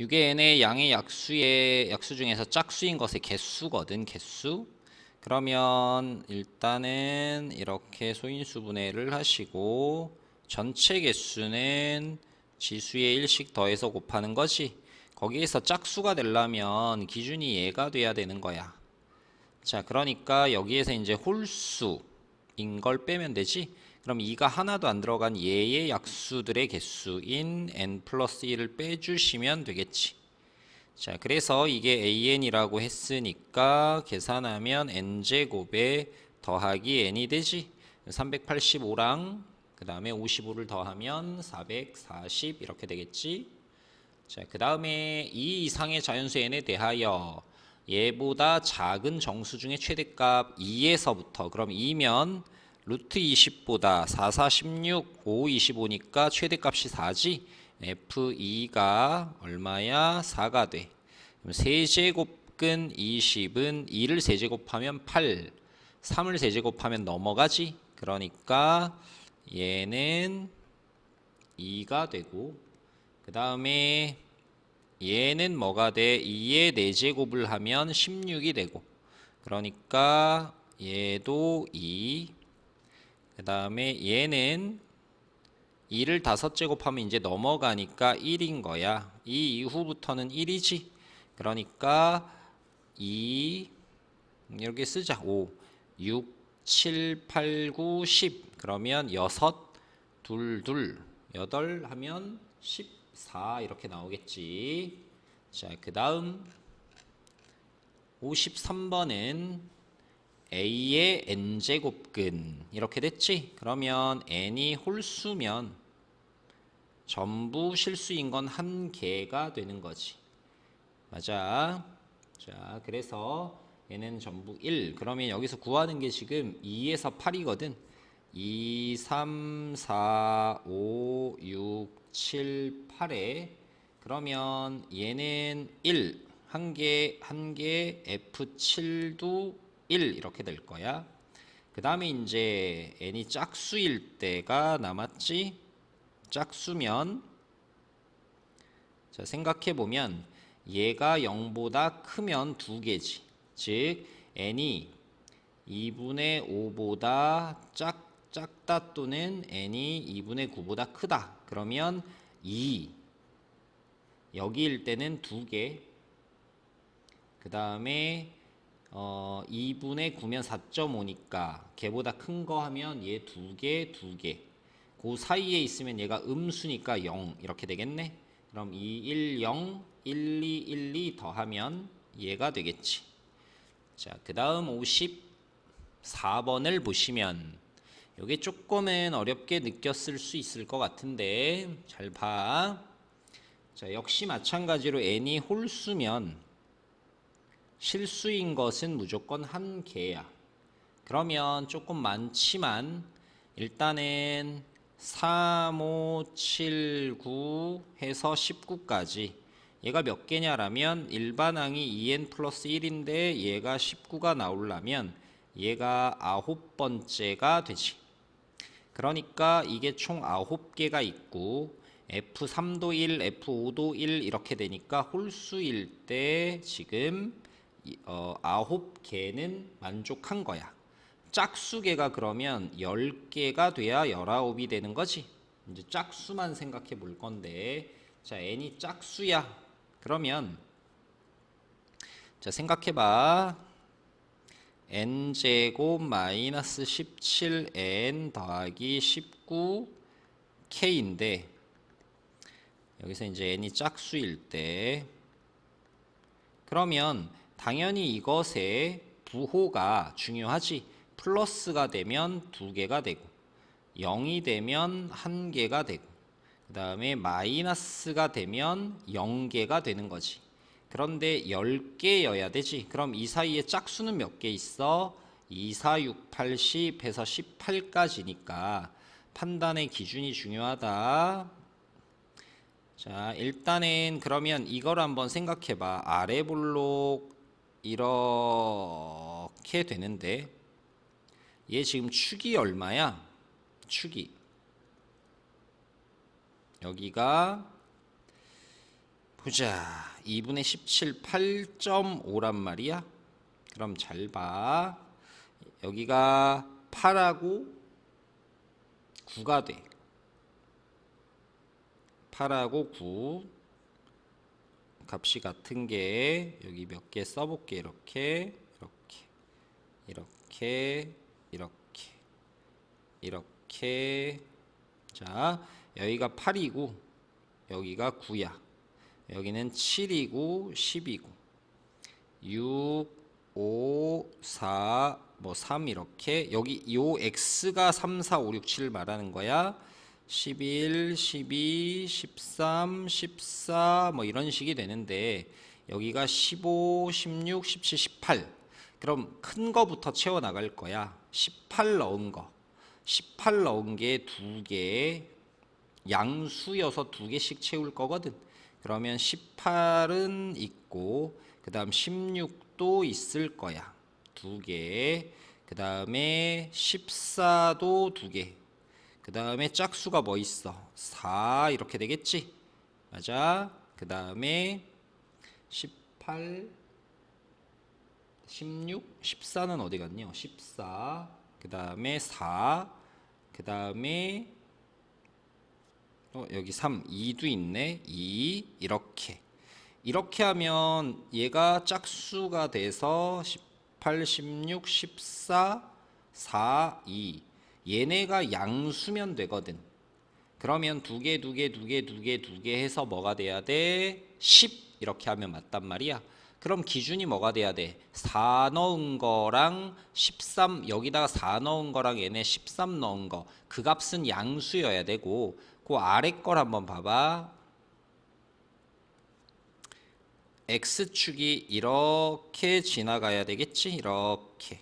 6의 n의 양의 약수의 약수 중에서 짝수인 것의 개수거든 개수. 그러면 일단은 이렇게 소인수 분해를 하시고 전체 개수는 지수의 1씩 더해서 곱하는 거지. 거기에서 짝수가 되려면 기준이 얘가 돼야 되는 거야. 자 그러니까 여기에서 이제 홀수인 걸 빼면 되지 그럼 2가 하나도 안 들어간 얘의 약수들의 개수인 n 플러스 1을 빼주시면 되겠지. 자, 그래서 이게 an이라고 했으니까 계산하면 n제곱에 더하기 n이 되지. 385랑 그 다음에 55를 더하면 440 이렇게 되겠지. 자, 그 다음에 이 이상의 자연수 n에 대하여 얘보다 작은 정수 중에 최대값 2에서부터 그럼 2면 루트 20보다 4, 4, 16, 5, 25니까 최대값이 4지 F2가 얼마야? 4가 돼 그럼 세제곱근 20은 2를 세제곱하면 8 3을 세제곱하면 넘어가지 그러니까 얘는 2가 되고 그 다음에 얘는 뭐가 돼? 2의 4제곱을 하면 16이 되고 그러니까 얘도 2 그 다음에 얘는 2를 다섯 제곱하면 이제 넘어가니까 1인 거야. 이 이후부터는 1이지. 그러니까 2 이렇게 쓰자. 5, 6, 7, 8, 9, 10. 그러면 6, 2, 2, 8 하면 14 이렇게 나오겠지. 자, 그 다음 53번은 a의 n제곱근 이렇게 됐지? 그러면 n이 홀수면 전부 실수인 건 한 개가 되는 거지. 맞아. 자, 그래서 얘는 전부 1. 그러면 여기서 구하는 게 지금 2에서 8이거든. 2, 3, 4, 5, 6, 7, 8에 그러면 얘는 1. 한 개, 한 개, F7도 1 이렇게 될 거야. 그 다음에 이제 n이 짝수일 때가 남았지. 짝수면 자 생각해 보면 얘가 0보다 크면 두 개지. 즉 n이 2분의 5보다 작 작다 또는 n이 2분의 9보다 크다. 그러면 2 여기일 때는 두 개. 그 다음에 어, 2분의 9면 4.5니까 걔보다 큰 거 하면 얘 두 개, 두 개. 그 사이에 있으면 얘가 음수니까 0 이렇게 되겠네. 그럼 2, 1, 0, 1, 2, 1, 2 더하면 얘가 되겠지. 자, 그 다음 54번을 보시면 이게 조금은 어렵게 느꼈을 수 있을 것 같은데 잘 봐. 자, 역시 마찬가지로 n이 홀수면 실수인 것은 무조건 한 개야. 그러면 조금 많지만 일단은 3, 5, 7, 9 해서 19까지 얘가 몇 개냐라면 일반항이 2n 플러스 1인데 얘가 19가 나오려면 얘가 아홉 번째가 되지. 그러니까 이게 총 아홉 개가 있고 F3도 1, F5도 1 이렇게 되니까 홀수일 때 지금 어, 아홉 개는 만족한 거야. 짝수개가 그러면 10개가 돼야 19이 되는 거지. 이제 짝수만 생각해 볼 건데 자 n이 짝수야. 그러면 자 생각해 봐. n제곱 마이너스 17n 더하기 19k인데 여기서 이제 n이 짝수일 때 그러면 당연히 이것의 부호가 중요하지. 플러스가 되면 두 개가 되고 0이 되면 한 개가 되고 그 다음에 마이너스가 되면 0개가 되는 거지. 그런데 10개여야 되지. 그럼 이 사이에 짝수는 몇 개 있어? 2, 4, 6, 8, 10 해서 18까지니까 판단의 기준이 중요하다. 자, 일단은 그러면 이걸 한번 생각해 봐. 아래 볼록 이렇게 되는데 얘 지금 축이 얼마야? 축이 여기가 보자. 2분의 17 8.5란 말이야. 그럼 잘 봐. 여기가 8하고 9가 돼. 8하고 9 값이 같은 게 여기 몇 개 써볼게. 이렇게 이렇게 이렇게 이렇게 이렇게. 자 여기가 8이고 여기가 9야. 여기는 7이고 10이고. 6 5 4 뭐 3 이렇게. 여기 요 x가 3 4 5 6 7 말하는 거야 11, 12, 13, 14 뭐 이런 식이 되는데 여기가 15, 16, 17, 18 그럼 큰 거부터 채워 나갈 거야. 18 넣은 거. 18 넣은 게 두 개 양수여서 두 개씩 채울 거거든. 그러면 18은 있고 그 다음 16도 있을 거야. 두 개 그 다음에 14도 두개 그 다음에 짝수가 뭐 있어? 4 이렇게 되겠지? 맞아. 그 다음에 18, 16, 14는 어디 갔냐? 14. 그 다음에 4. 그 다음에 어, 여기 3, 2도 있네. 2 이렇게. 이렇게 하면 얘가 짝수가 돼서 18, 16, 14, 4, 2. 얘네가 양수면 되거든. 그러면 두 개, 두 개, 두 개, 두 개, 두 개 해서 뭐가 돼야 돼? 10 이렇게 하면 맞단 말이야. 그럼 기준이 뭐가 돼야 돼? 4 넣은 거랑 13 여기다가 4 넣은 거랑 얘네 13 넣은 거 그 값은 양수여야 되고 그 아래 걸 한번 봐봐. x축이 이렇게 지나가야 되겠지? 이렇게.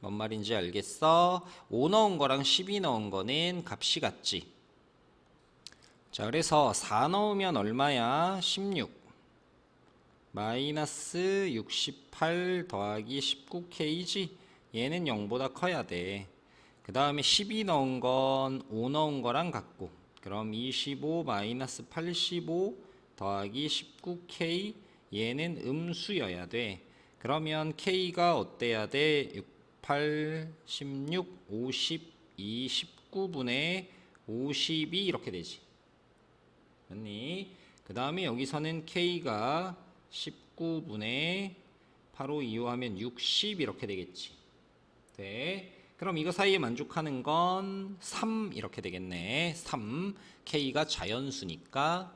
뭔 말인지 알겠어? 5 넣은 거랑 12 넣은 거는 값이 같지. 자, 그래서 4 넣으면 얼마야? 16. 마이너스 68 더하기 19K지. 얘는 0보다 커야 돼. 그 다음에 12 넣은 건 5 넣은 거랑 같고. 그럼 25 마이너스 85 더하기 19K. 얘는 음수여야 돼. 그러면 K가 어때야 돼? 8, 16, 52, 19분의 52 이렇게 되지. 맞니? 그 다음에 여기서는 K가 19분의 8로 이용하면 60 이렇게 되겠지. 네. 그럼 이거 사이에 만족하는 건 3 이렇게 되겠네. 3. K가 자연수니까